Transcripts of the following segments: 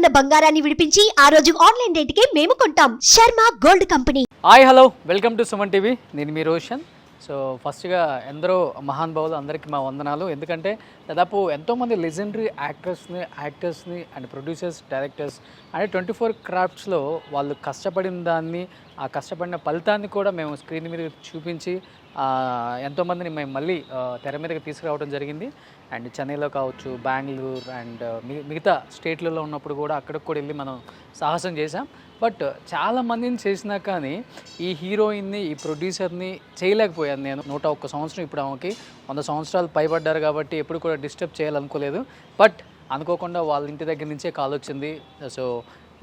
ఉన్న బంగారాన్ని విడిపించి ఆ రోజు ఆన్లైన్ రేటుకే మేము కొంటాం. Sharma gold company. Hi hello. Welcome to Suman TV. నేను మీ రోషన్. సో ఫస్ట్గా ఎందరో మహానుభావులు అందరికీ మా వందనాలు. ఎందుకంటే దాదాపు ఎంతోమంది లెజెండరీ యాక్టర్స్ని యాక్టర్స్ని and producers directors and twenty four క్రాఫ్ట్స్లో వాళ్ళు కష్టపడిన దాన్ని ఆ కష్టపడిన ఫలితాన్ని కూడా మేము స్క్రీన్ మీద చూపించి ఎంతోమందిని మేము మళ్ళీ తెర మీదకి తీసుకురావడం జరిగింది. అండ్ చెన్నైలో కావచ్చు బెంగళూరు అండ్ మిగతా స్టేట్లలో ఉన్నప్పుడు కూడా అక్కడికి కూడా వెళ్ళి మనం సాహసం చేసాం బట్ చాలా మందిని చేసినా కానీ ఈ హీరోయిన్ని ఈ ప్రొడ్యూసర్ని చేయలేకపోయాను నేను. నూట ఒక్క సంవత్సరం ఇప్పుడు ఆమెకి వంద సంవత్సరాలు పైబడ్డారు కాబట్టి ఎప్పుడు కూడా డిస్టర్బ్ చేయాలనుకోలేదు. బట్ అనుకోకుండా వాళ్ళ ఇంటి దగ్గర నుంచే కాల్ వచ్చింది సో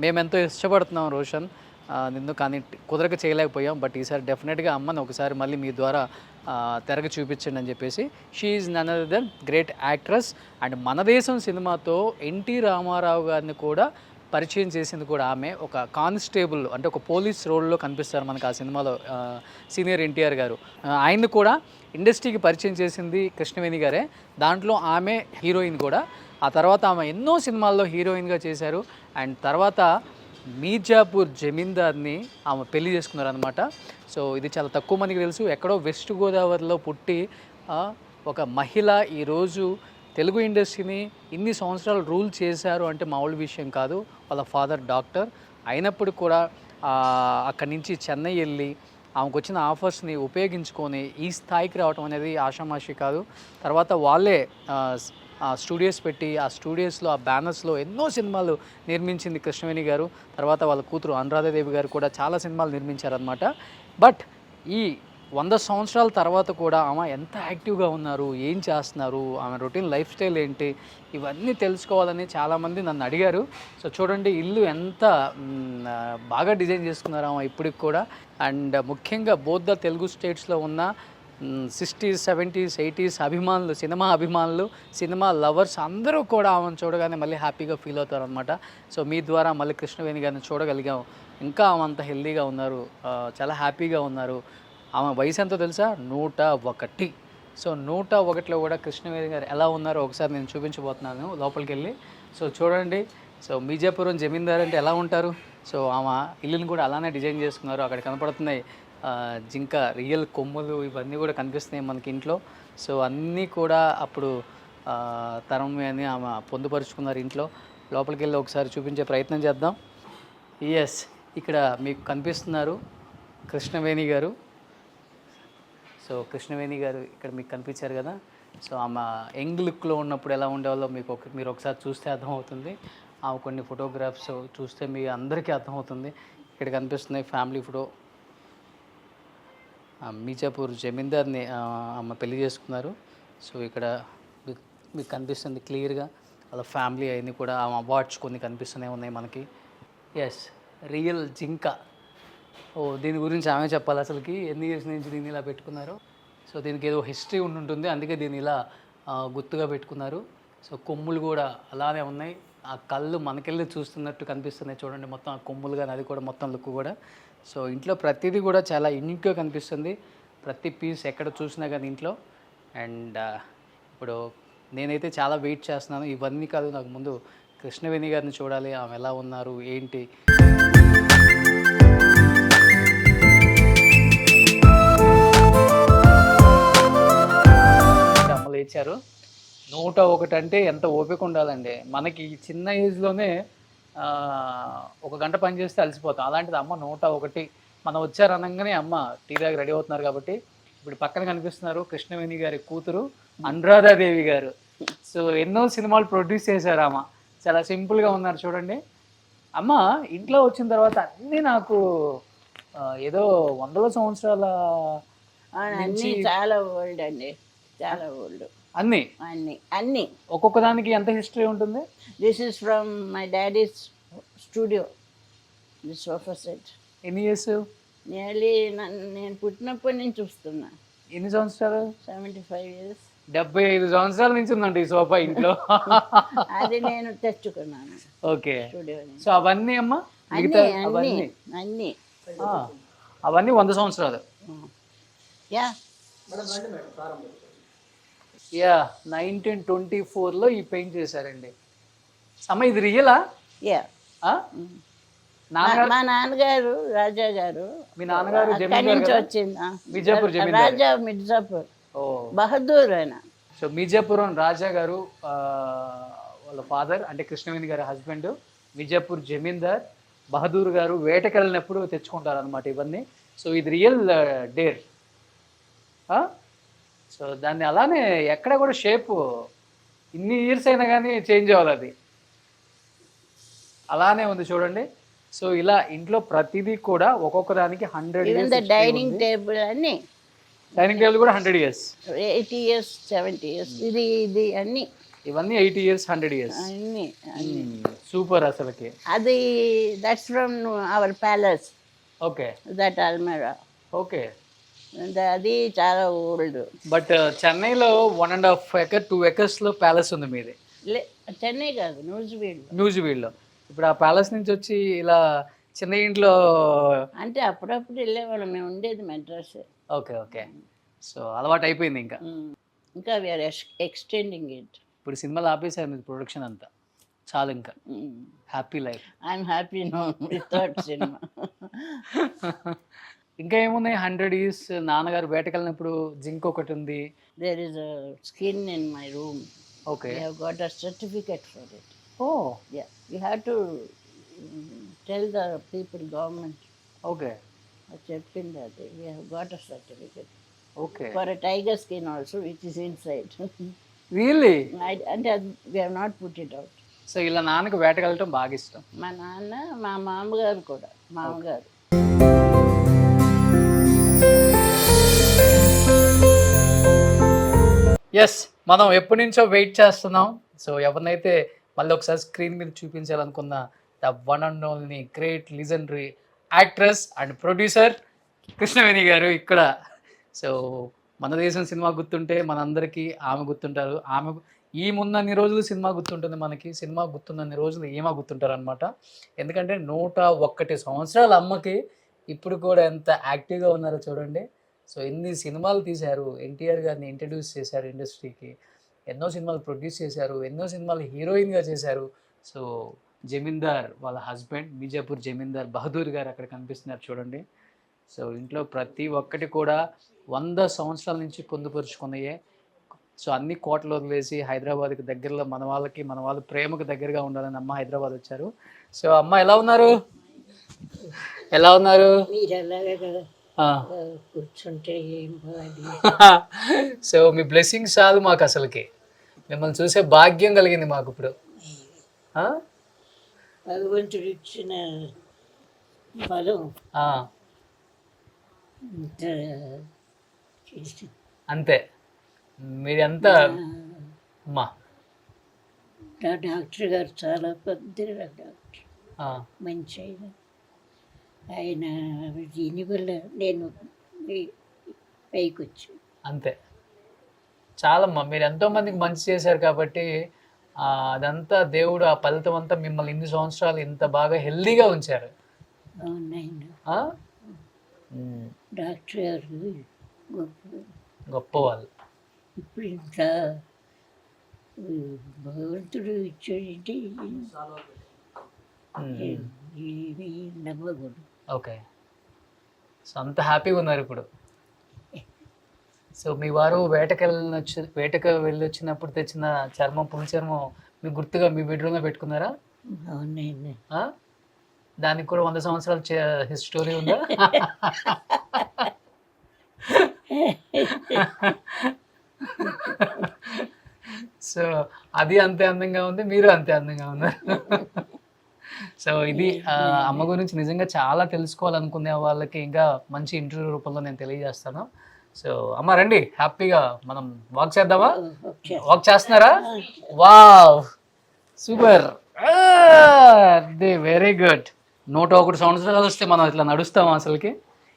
మేమెంతో ఇష్టపడుతున్నాం రోషన్. నిన్ను కానీ కుదరక చేయలేకపోయాం బట్ ఈసారి డెఫినెట్గా అమ్మని ఒకసారి మళ్ళీ మీ ద్వారా తెరగ చూపించండి అని చెప్పేసి she is none other than great actress and మన దేశం సినిమాతో ఎన్టీ రామారావు గారిని కూడా పరిచయం చేసింది కూడా ఆమె. ఒక కానిస్టేబుల్ అంటే ఒక పోలీస్ రోల్లో కనిపిస్తారు మనకు ఆ సినిమాలో సీనియర్ ఎన్టీఆర్ గారు. ఆయన్ని కూడా ఇండస్ట్రీకి పరిచయం చేసింది కృష్ణవేణి గారే. దాంట్లో ఆమె హీరోయిన్ కూడా. ఆ తర్వాత ఆమె ఎన్నో సినిమాల్లో హీరోయిన్గా చేశారు. అండ్ తర్వాత మీర్జాపూర్ జమీందార్ని ఆమె పెళ్ళి చేసుకున్నారు అనమాట సో ఇది చాలా తక్కువ మందికి తెలుసు. ఎక్కడో వెస్ట్ గోదావరిలో పుట్టి ఒక మహిళ ఈరోజు తెలుగు ఇండస్ట్రీని ఇన్ని సంవత్సరాలు రూల్ చేశారు అంటే మామూలు విషయం కాదు. వాళ్ళ ఫాదర్ డాక్టర్. అయినప్పుడు కూడా అక్కడి నుంచి చెన్నై వెళ్ళి ఆమెకు వచ్చిన ఆఫర్స్ని ఉపయోగించుకొని ఈ స్థాయికి రావడం అనేది ఆషామాషి కాదు. తర్వాత వాళ్ళే స్టూడియోస్ పెట్టి ఆ స్టూడియోస్లో ఆ బ్యానర్స్లో ఎన్నో సినిమాలు నిర్మించింది కృష్ణవేణి గారు. తర్వాత వాళ్ళ కూతురు అనురాధాదేవి గారు కూడా చాలా సినిమాలు నిర్మించారనమాట బట్ ఈ వంద సంవత్సరాల తర్వాత కూడా ఆమె ఎంత యాక్టివ్గా ఉన్నారు ఏం చేస్తున్నారు ఆమె రొటీన్ లైఫ్ స్టైల్ ఏంటి ఇవన్నీ తెలుసుకోవాలని చాలామంది నన్ను అడిగారు. సో చూడండి ఇల్లు ఎంత బాగా డిజైన్ చేసుకున్నారు ఆమె ఇప్పటికి కూడా. అండ్ ముఖ్యంగా బోద్ధ తెలుగు స్టేట్స్లో ఉన్న సిక్స్టీస్ సెవెంటీస్ ఎయిటీస్ అభిమానులు సినిమా అభిమానులు సినిమా లవర్స్ అందరూ కూడా ఆమెను చూడగానే మళ్ళీ హ్యాపీగా ఫీల్ అవుతారు అనమాట సో మీ ద్వారా మళ్ళీ కృష్ణవేణి గారిని చూడగలిగాం. ఇంకా ఆమె అంత హెల్దీగా ఉన్నారు చాలా హ్యాపీగా ఉన్నారు. ఆమె వయసు ఎంతో తెలుసా? నూట ఒకటి. సో నూట ఒకటిలో కూడా కృష్ణవేణి గారు ఎలా ఉన్నారో ఒకసారి నేను చూపించబోతున్నాను లోపలికి వెళ్ళి సో చూడండి సో మీజాపురం జమీందార్ అంటే ఎలా ఉంటారు? సో ఆమె ఇల్లుని కూడా అలానే డిజైన్ చేసుకున్నారు అక్కడ కనపడుతున్నాయి. జింక రియల్ కొమ్ములు ఇవన్నీ కూడా కనిపిస్తున్నాయి మనకి ఇంట్లో. సో అన్నీ కూడా అప్పుడు తరం అని ఆమె పొందుపరుచుకున్నారు ఇంట్లో. లోపలికి వెళ్ళి ఒకసారి చూపించే ప్రయత్నం చేద్దాం. ఎస్ ఇక్కడ మీకు కనిపిస్తున్నారు కృష్ణవేణి గారు. సో కృష్ణవేణి గారు ఇక్కడ మీకు కనిపించారు కదా. సో ఆమె యంగ్ లుక్లో ఉన్నప్పుడు ఎలా ఉండేవాళ్ళో మీకు ఒక మీరు ఒకసారి చూస్తే అర్థమవుతుంది. ఆమె కొన్ని ఫోటోగ్రాఫ్స్ చూస్తే మీ అందరికీ అర్థమవుతుంది. ఇక్కడ కనిపిస్తున్నాయి ఫ్యామిలీ ఫోటో. మీజాపూర్ జమీందార్ని ఆమె పెళ్ళి చేసుకున్నారు. సో ఇక్కడ మీకు కనిపిస్తుంది క్లియర్గా. వాళ్ళ ఫ్యామిలీ అవన్నీ కూడా ఆమె అవార్డ్స్ కొన్ని కనిపిస్తూనే ఉన్నాయి మనకి. ఎస్ రియల్ జింక. ఓ దీని గురించి ఆమె చెప్పాలి అసలుకి. ఎన్ని ఇయర్స్ నుంచి దీన్ని ఇలా పెట్టుకున్నారు? సో దీనికి ఏదో హిస్టరీ ఉండి ఉంటుంది. అందుకే దీన్ని ఇలా గుర్తుగా పెట్టుకున్నారు. సో కొమ్ములు కూడా అలానే ఉన్నాయి. ఆ కళ్ళు మనకెళ్ళి చూస్తున్నట్టు కనిపిస్తున్నాయి. చూడండి మొత్తం ఆ కొమ్ములు కానీ అది కూడా మొత్తం లుక్ కూడా. సో ఇంట్లో ప్రతిదీ కూడా చాలా యూనిక్గా కనిపిస్తుంది. ప్రతి పీస్ ఎక్కడ చూసినా కానీ ఇంట్లో. అండ్ ఇప్పుడు నేనైతే చాలా వెయిట్ చేస్తున్నాను. ఇవన్నీ కాదు నాకు ముందు కృష్ణవేణి గారిని చూడాలి. ఆమె ఎలా ఉన్నారు? ఏంటి? అమ్మలు ఇచ్చారు నూట ఒకటి అంటే ఎంత ఓపిక ఉండాలండి. మనకి ఈ చిన్న ఏజ్లోనే ఒక గంట పని చేస్తే అలసిపోతాం. అలాంటిది అమ్మ నూట ఒకటి. మనం వచ్చారు అనగానే అమ్మ టీ దాకా రెడీ అవుతున్నారు కాబట్టి ఇప్పుడు పక్కన కనిపిస్తున్నారు కృష్ణవేణి గారి కూతురు అనురాధాదేవి గారు. సో ఎన్నో సినిమాలు ప్రొడ్యూస్ చేశారు అమ్మ చాలా సింపుల్గా ఉన్నారు చూడండి. అమ్మ ఇంట్లో వచ్చిన తర్వాత అన్నీ నాకు ఏదో వందల సంవత్సరాల చాలా ఓల్డ్ అండి. చాలా ఓల్డ్ అన్నీ? అన్ని అన్ని. ఒక్కొక్క దానికి ఎంత హిస్టరీ ఉంటుంది? This is from my daddy's studio the sofa set ఎన్ని ఇయర్స్ నియర్లీ నేను పుట్టినప్పటి నుంచి చూస్తున్నా. ఎన్ని సంవత్సరాలు? సెవెంటీ ఫైవ్ ఇయర్స్ డెబ్బై ఐదు సంవత్సరాల నుంచి ఉందండి ఈ సోఫా ఇంట్లో. అది నేను తెచ్చుకున్నాను. ఓకే. సో అవన్నీ అమ్మ? అన్ని మిగతా అవన్నీ? అన్ని. అవన్నీ వంద సంవత్సరాలు. యా యా నైన్టీన్ ట్వంటీ ఫోర్లో ఈ పెయింట్ చేశారండి. అమ్మ ఇది రియలా? యా. మా నాన్నగారు రాజా గారు మీ నాన్నగారు అక్కడి నుంచి? వచ్చింది. మిర్జాపూర్. రాజా మిర్జాపూర్. బహదూర్ ఆయన. సో మీజాపురం రాజా గారు వాళ్ళ ఫాదర్ అంటే కృష్ణవేణి గారి హస్బెండ్ మీజాపూర్ జమీందార్ బహదూర్ గారు వేటకెళ్ళినప్పుడు తెచ్చుకుంటారు అనమాట ఇవన్నీ. సో ఇది రియల్ డేర్. సో దాన్ని అలానే ఎక్కడ కూడా షేప్ ఇన్ని ఇయర్స్ అయినా కానీ చేంజ్ అవ్వాలి అది. అలానే ఉంది చూడండి. సో ఇలా ఇంట్లో ప్రతిదీ కూడా ఒక్కొక్క దానికి హండ్రెడ్ డైనింగ్ టేబుల్ అన్ని. డైనింగ్ టేబుల్ కూడా hundred years eighty years seventy years ఇది ఇది అన్ని. ఇవన్నీ ఎయిటీ ఇయర్స్ హండ్రెడ్ ఇయర్స్ అన్ని సూపర్ అసలుకి. అది that's from our palace okay that అల్మెరా okay అది చాలా ఓల్డ్. బట్ చెన్నైలో one and half acre two ఎకర్స్లో palace ఉంది మీది. లే చెన్నై కాదు న్యూజివీడ్ న్యూజివీడ్లో ఇప్పుడు ఆ ప్యాలెస్ నుంచి వచ్చి ఇలా చిన్న ఇంట్లో అంటే అప్పుడప్పుడు వెళ్ళేవాళ్ళం మేము ఉండేది మెడ్రాస్ ఓకే ఓకే. సో అలవాటు అయిపోయింది ఇంకా. ఇంకా వీఆర్ ఎక్స్టెండింగ్ ఇట్ ఇప్పుడు సినిమాలు ఆపేసారు మీరు ప్రొడక్షన్ అంతా. చాలు ఇంకా. Happy life I'm happy no without cinema ఇంకా ఏమున్నాయి? హండ్రెడ్ ఇయర్స్ నాన్నగారు వేటకెళ్ళినప్పుడు జింక్ ఒకటి ఉంది. There is skin in my room okay we have got a certificate for it oh yeah we have to tell the people government okay చెప్పింది అది we have got a certificate okay for a tiger skin also which is inside really అంటే we have not put it out so ఇలా నాన్నకు వేటకెళ్ళటం బాగా ఇష్టం. మా నాన్న మా మామగారు కూడా మామగారు. ఎస్ మనం ఎప్పటి నుంచో వెయిట్ చేస్తున్నాం. సో ఎవరినైతే మళ్ళీ ఒకసారి స్క్రీన్ మీద చూపించాలనుకున్న the one and only great legendary actress and producer Krishnaveni garu ఇక్కడ. సో మన దేశం సినిమా గుర్తుంటే మనందరికీ ఆమె గుర్తుంటారు. ఆమె ఈ ముందన్ని రోజులు సినిమా గుర్తుంటుంది మనకి. సినిమా గుర్తున్నన్ని రోజులు ఏమా గుర్తుంటారు అనమాట ఎందుకంటే నూట ఒక్కటి సంవత్సరాల అమ్మకి ఇప్పుడు కూడా ఎంత యాక్టివ్గా ఉన్నారో చూడండి. సో ఎన్ని సినిమాలు తీశారు? ఎన్టీఆర్ గారిని ఇంట్రడ్యూస్ చేశారు ఇండస్ట్రీకి. ఎన్నో సినిమాలు ప్రొడ్యూస్ చేశారు. ఎన్నో సినిమాలు హీరోయిన్గా చేశారు. సో జమీందార్ వాళ్ళ హస్బెండ్ బీజాపూర్ జమీందార్ బహదూర్ గారు అక్కడ కనిపిస్తున్నారు చూడండి. సో ఇంట్లో ప్రతి ఒక్కటి కూడా వంద సంవత్సరాల నుంచి పొందుపరుచుకున్నాయే. సో అన్ని కోటలు వదిలేసి హైదరాబాద్కి దగ్గరలో మన వాళ్ళకి మన వాళ్ళు ప్రేమకు దగ్గరగా ఉండాలని అమ్మ హైదరాబాద్ వచ్చారు. సో అమ్మ ఎలా ఉన్నారు? ఎలా ఉన్నారు? కూర్చుంటే ఏం సో మీ బ్లెస్సింగ్స్ చాలు మాకు అసలుకి. మిమ్మల్ని చూసే భాగ్యం కలిగింది మాకు ఇప్పుడు? భగవంతుడు ఇచ్చిన బలం అంతే. మీరెంత అమ్మా. డాక్టర్ గారు చాలా పెద్ద డాక్టర్. మంచి ఆయన ఆయన దీనివల్ల నేను పైకి వచ్చి అంతే. చాలమ్మా మీరు ఎంతో మందికి మంచి చేశారు కాబట్టి అదంతా దేవుడు ఆ ఫలితం అంతా మిమ్మల్ని ఇన్ని సంవత్సరాలు ఇంత బాగా హెల్దీగా ఉంచారు. డాక్టర్ గారు గొప్ప వాళ్ళు ఇప్పుడు ఇంత భగవంతుడు ఇచ్చాడంటే నమ్మకూడదు. ఓకే. సో అంత హ్యాపీగా ఉన్నారు ఇప్పుడు. సో మీ వారు వేటకెళ్ళిన వచ్చి వేటకు వెళ్ళి వచ్చినప్పుడు తెచ్చిన చర్మం పులి చర్మం మీ గుర్తుగా మీ బెడ్రూమ్లో పెట్టుకున్నారా? దానికి కూడా వంద సంవత్సరాల స్టోరీ ఉందా? సో అది అంతే అందంగా ఉంది మీరు అంతే అందంగా ఉన్నారు. సో ఇది అమ్మ గురించి నిజంగా చాలా తెలుసుకోవాలనుకునే వాళ్ళకి ఇంకా మంచి ఇంటర్వ్యూ రూపంలో నేను తెలియజేస్తాను. సో అమ్మ రండి హ్యాపీగా మనం వాక్ చేద్దామా? వాక్ చేస్తున్నారా? Wow! Super! They very good. నూట ఒకటి సంవత్సరాలు వస్తే మనం ఇట్లా నడుస్తాం అసలుకి.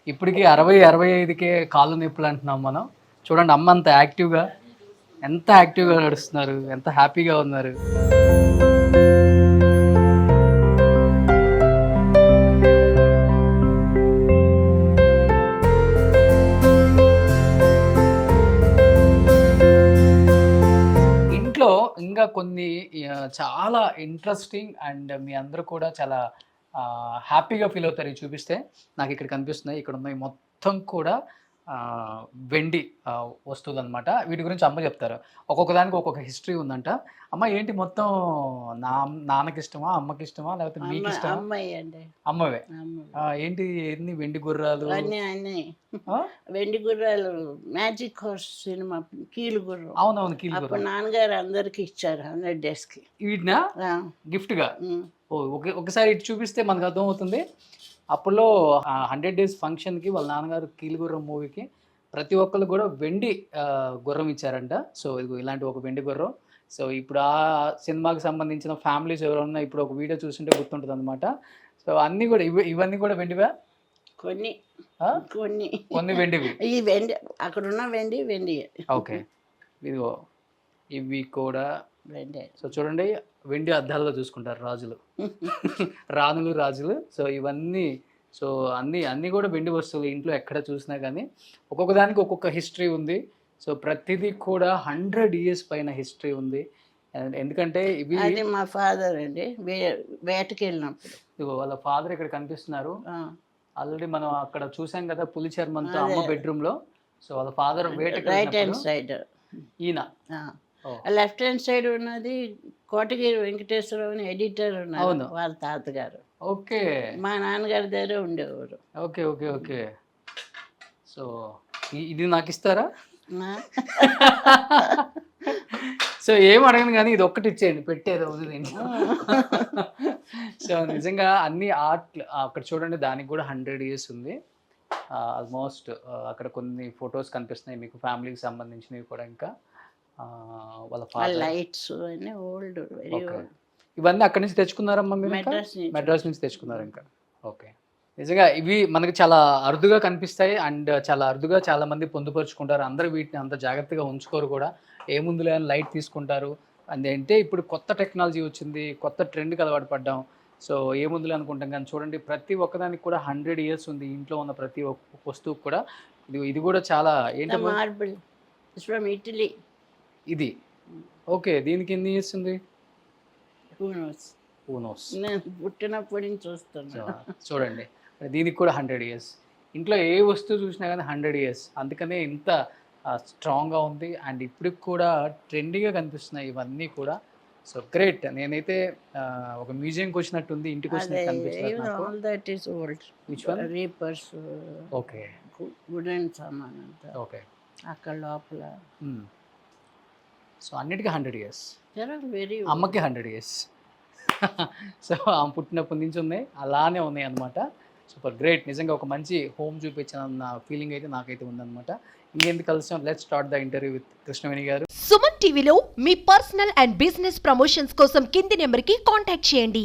ఇప్పటికి అరవై అరవై ఐదుకే కాళ్ళు నొప్పులు అంటున్నాం మనం. చూడండి అమ్మ అంత యాక్టివ్గా ఎంత యాక్టివ్గా నడుస్తున్నారు ఎంత హ్యాపీగా ఉన్నారు. ఇంకా కొన్ని చాలా ఇంట్రెస్టింగ్ అండ్ మీ అందరూ కూడా చాలా హ్యాపీగా ఫీల్ అవుతారు. చూపిస్తే నాకు ఇక్కడ కనిపిస్తున్నాయి. ఇక్కడ ఉన్నాయి. మొత్తం కూడా వెండి వస్తువులు అనమాట వీటి గురించి అమ్మ చెప్తారు. ఒక్కొక్క దానికి ఒక్కొక్క హిస్టరీ ఉందంట. అమ్మ ఏంటి మొత్తం నా నాన్నకి ఇష్టమా అమ్మకి ఇష్టమా లేకపోతే మీకు ఇష్టమా అమ్మవే. ఏంటి ఎన్ని వెండి గుర్రాలు? వెండి గుర్రాలు మ్యాజిక్ హార్స్ సినిమా కీలు గుర్రం అవునవును కీలు గుర్రం నాన్నగారు అందరికి ఇచ్చారు హండ్రెడ్ డేస్కి వీటినా గిఫ్ట్గా ఒక ఒకసారి ఇటు చూపిస్తే మనకు అర్థమవుతుంది. అప్పుడులో హండ్రెడ్ డేస్ ఫంక్షన్కి వాళ్ళ నాన్నగారు కీలుగుర్రం మూవీకి ప్రతి ఒక్కరు కూడా వెండి గుర్రం ఇచ్చారంట. సో ఇది ఇలాంటి ఒక వెండి గుర్రం. సో ఇప్పుడు ఆ సినిమాకి సంబంధించిన ఫ్యామిలీస్ ఎవరైనా ఇప్పుడు ఒక వీడియో చూస్తుంటే గుర్తుంటుంది అనమాట సో అన్నీ కూడా ఇవి ఇవన్నీ కూడా వెండివా? కొన్ని? కొన్ని. కొన్ని వెండివి? ఈ వెండి అక్కడ ఉన్న వెండి వెండి. ఓకే. ఇదిగో ఇవి కూడా సో చూడండి వెండి అద్దాల్లో చూసుకుంటారు రాజులు. రాణులు రాజులు. సో ఇవన్నీ సో అన్నీ అన్నీ కూడా వెండి వస్తువులు ఇంట్లో ఎక్కడ చూసినా కానీ ఒక్కొక్క దానికి ఒక్కొక్క హిస్టరీ ఉంది. సో ప్రతిదీ కూడా హండ్రెడ్ ఇయర్స్ పైన హిస్టరీ ఉంది. ఎందుకంటే ఇవి అది మా ఫాదర్ అండి. వేటకి వెళ్ళినప్పుడు. వాళ్ళ ఫాదర్ ఇక్కడ కనిపిస్తున్నారు. ఆల్రెడీ మనం అక్కడ చూసాం కదా పులి చర్మంతో. అమ్మ బెడ్రూమ్లో సో వాళ్ళ ఫాదర్ వేటకి రైట్ హ్యాండ్ వెళ్ళినప్పుడు సైడ్. ఈయన. లెఫ్ట్ హ్యాండ్ సైడ్ ఉన్నది కోటగిరి వెంకటేశ్వరరావు అని ఎడిటర్ ఉన్నారు. వాళ్ళ తాతగారు. ఓకే. మా నాన్నగారి దగ్గరే ఉండేవారు. Okay okay okay. సో ఇది నాకు ఇస్తారా? సో ఏం అడగను కానీ ఇది ఒక్కటి ఇచ్చేయండి పెట్టేది వదిలేండి సో నిజంగా అన్ని ఆర్ట్ అక్కడ చూడండి దానికి కూడా హండ్రెడ్ ఇయర్స్ ఉంది. ఆల్మోస్ట్ అక్కడ కొన్ని ఫొటోస్ కనిపిస్తున్నాయి మీకు ఫ్యామిలీకి సంబంధించినవి కూడా ఇంకా. వాళ్ళ లైట్స్ అన్నీ ఓల్డ్ వెరీ ఓల్డ్ ఇవన్నీ అక్కడి నుంచి తెచ్చుకున్నారమ్మా మీరు? మెడ్రాస్ నుంచి. మెడ్రాస్ నుంచి తెచ్చుకున్నారు ఇంకా. ఓకే నిజంగా ఇవి మనకి చాలా అరుదుగా కనిపిస్తాయి అండ్ చాలా అరుదుగా చాలా మంది పొందుపరుచుకుంటారు. అందరూ వీటిని అంత జాగ్రత్తగా ఉంచుకోరు కూడా. ఏముందిలే అని లైట్ తీసుకుంటారు. అంటే ఇప్పుడు కొత్త టెక్నాలజీ వచ్చింది కొత్త ట్రెండ్కి అలవాటు పడ్డాం. సో ఏముందిలే అనుకుంటాం కానీ చూడండి ప్రతి ఒక్కదానికి కూడా హండ్రెడ్ ఇయర్స్ ఉంది ఇంట్లో ఉన్న ప్రతి ఒక్క వస్తువు కూడా. ఇది ఇది కూడా చాలా ఏంటమ్మా? మార్బుల్ ఫ్రమ్ ఇటలీ ఇది. ఓకే దీనికి ఎన్ని నేను పుట్టినప్పటి నుంచి చూస్తున్నా. చూడండి. దీనికి కూడా హండ్రెడ్ ఇయర్స్. ఇంట్లో ఏ వస్తువు చూసినా కానీ హండ్రెడ్ ఇయర్స్. అందుకనే ఇంత స్ట్రాంగ్గా ఉంది. అండ్ ఇప్పటికి కూడా ట్రెండీగా కనిపిస్తున్నాయి ఇవన్నీ కూడా. So great. నేనైతే ఒక మ్యూజియంకి వచ్చినట్టుంది ఇంటికి వచ్చినట్టు ఓకే. సామాన్ అంతా ఓకే. అక్కడ లోపల. సో అన్నిటికీ హండ్రెడ్ ఇయర్స్. వెరీ అమ్మకి హండ్రెడ్ ఇయర్స్. సో ఆమె పుట్టినప్పటి నుంచి ఉన్నాయి. అలానే ఉన్నాయి అనమాట సూపర్ గ్రేట్. నిజంగా ఒక మంచి హోమ్ చూపించిన ఫీలింగ్ అయితే నాకైతే ఉందన్నమాట. ఇంకెందుకు కలిసాం let start the interview with Krishnaveni garu. Suman టీవీలో మీ పర్సనల్ అండ్ బిజినెస్ ప్రమోషన్స్ కోసం కింది నెంబర్కి కాంటాక్ట్ చేయండి.